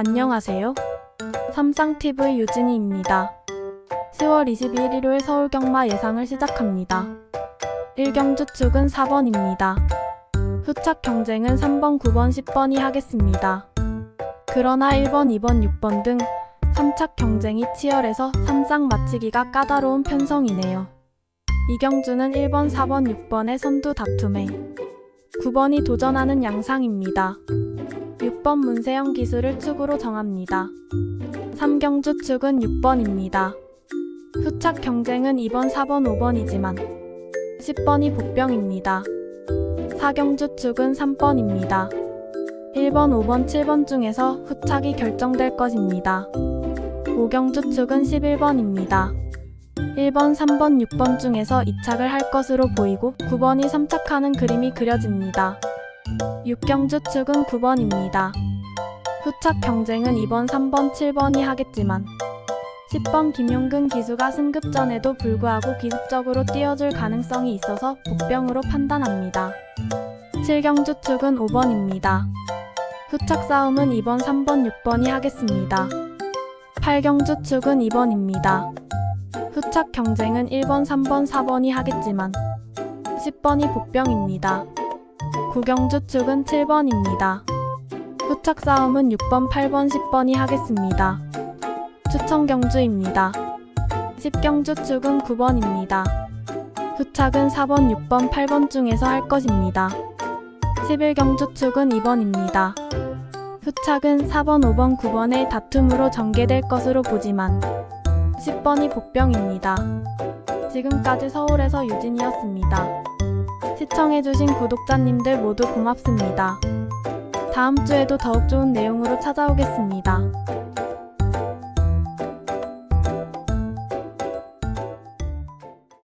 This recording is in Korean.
안녕하세요. 삼상TV 유진이입니다. 10월 22일 일요일 서울 경마 예상을 시작합니다. 1경 주 축은 4번입니다. 후착 경쟁은 3번, 9번, 10번이 하겠습니다. 그러나 1번, 2번, 6번 등 3착 경쟁이 치열해서 3쌍 맞히기가 까다로운 편성이네요. 이경주는 1번, 4번, 6번의 선두 다툼에 9번이 도전하는 양상입니다. 6번 문세영 기술을 축으로 정합니다. 3경주 축은 6번입니다. 후착 경쟁은 2번, 4번, 5번이지만 10번이 복병입니다. 4경주 축은 3번입니다. 1번, 5번, 7번 중에서 후착이 결정될 것입니다. 5경주 축은 11번입니다. 1번, 3번, 6번 중에서 2착을 할 것으로 보이고 9번이 3착하는 그림이 그려집니다. 6경주 축은 9번입니다. 후착 경쟁은 2번, 3번, 7번이 하겠지만 10번 김용근 기수가 승급 전에도 불구하고 기습적으로 뛰어줄 가능성이 있어서 복병으로 판단합니다. 7경주 축은 5번입니다. 후착 싸움은 2번, 3번, 6번이 하겠습니다. 8경주 축은 2번입니다. 후착 경쟁은 1번, 3번, 4번이 하겠지만 10번이 복병입니다. 구경주 축은 7번입니다. 후착 싸움은 6번, 8번, 10번이 하겠습니다. 추천 경주입니다. 10경주 축은 9번입니다. 후착은 4번, 6번, 8번 중에서 할 것입니다. 11경주 축은 2번입니다. 후착은 4번, 5번, 9번의 다툼으로 전개될 것으로 보지만 10번이 복병입니다. 지금까지 서울에서 유진이었습니다. 시청해주신 구독자님들 모두 고맙습니다. 다음 주에도 더욱 좋은 내용으로 찾아오겠습니다.